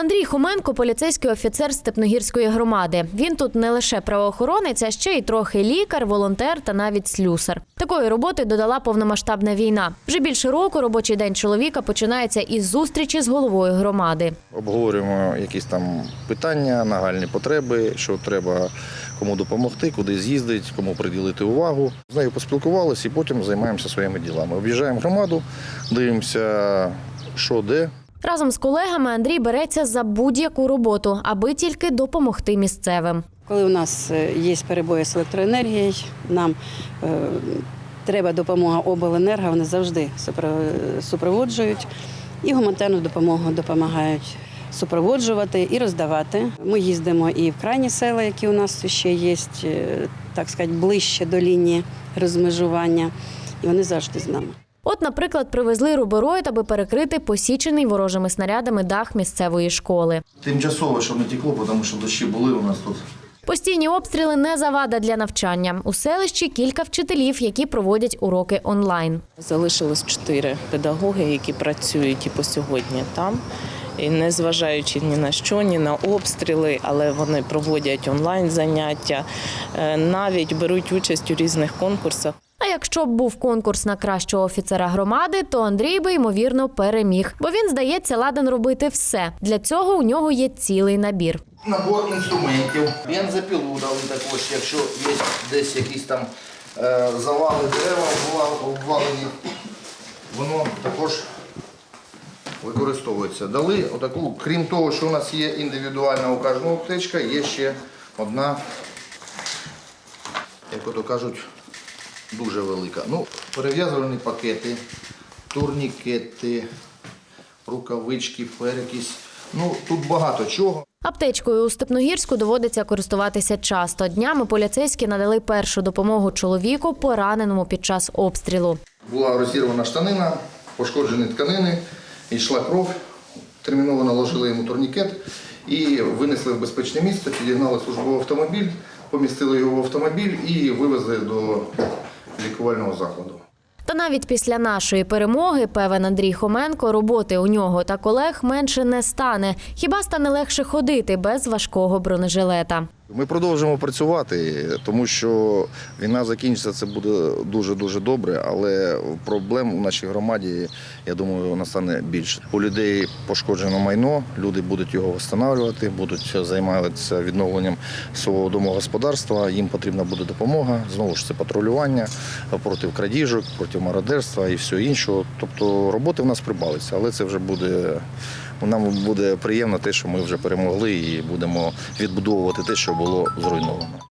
Андрій Хоменко поліцейський офіцер Степногірської громади. Він тут не лише правоохоронець, а ще й трохи лікар, волонтер та навіть слюсар. Такої роботи додала повномасштабна війна. Вже більше року робочий день чоловіка починається із зустрічі з головою громади. Обговорюємо якісь там питання, нагальні потреби, що треба кому допомогти, куди з'їздити, кому приділити увагу. З нею поспілкувалися і потім займаємося своїми ділами. Об'їжджаємо громаду, дивимося, що де. Разом з колегами Андрій береться за будь-яку роботу, аби тільки допомогти місцевим. Коли у нас е, є перебої з електроенергією, нам е, треба допомога обленерго, вони завжди супроводжують і гуманітарну допомогу допомагають супроводжувати і роздавати. Ми їздимо і в крайні села, які у нас ще є, е, так сказати, ближче до лінії розмежування, і вони завжди з нами. От, наприклад, привезли рубероїд, аби перекрити посічений ворожими снарядами дах місцевої школи. Тимчасово, щоб не текло, тому що дощі були у нас тут. Постійні обстріли не завада для навчання. У селищі кілька вчителів, які проводять уроки онлайн. Залишилось чотири педагоги, які працюють і по сьогодні там. І незважаючи ні на що, ні на обстріли, але вони проводять онлайн заняття, е, навіть беруть участь у різних конкурсах. А якщо б був конкурс на кращого офіцера громади, то Андрій би ймовірно переміг, бо він здається ладен робити все. Для цього у нього є цілий набір. Набор інструментів. Бензопілу дали також, якщо є десь якісь там е, завали дерева обвалені, воно також використовується. Дали отаку, крім того, що у нас є індивідуальна у кожного аптечка, є ще одна, як ото кажуть, дуже велика. Ну, перев'язувані пакети, турнікети, рукавички, перекись. Ну, тут багато чого. Аптечкою у Степногірську доводиться користуватися часто. Днями поліцейські надали першу допомогу чоловіку, пораненому під час обстрілу. Була розірвана штанина, пошкоджені тканини, йшла кров. Терміново наложили йому турнікет і винесли в безпечне місце, підігнали службовий автомобіль, помістили його в автомобіль і вивезли до лікувального закладу. Та навіть після нашої перемоги, певен Андрій Хоменко, роботи у нього та колег менше не стане. Хіба стане легше ходити без важкого бронежилета? Ми продовжуємо працювати, тому що війна закінчиться, це буде дуже-дуже добре, але проблем у нашій громаді, я думаю, настане більше. У людей пошкоджено майно, люди будуть його встановлювати, будуть займатися відновленням свого домогосподарства, їм потрібна буде допомога. Знову ж це патрулювання проти крадіжок, проти мародерства і все іншого. Тобто роботи в нас прибавиться, але це вже буде. Нам буде приємно те, що ми вже перемогли і будемо відбудовувати те, що було зруйновано.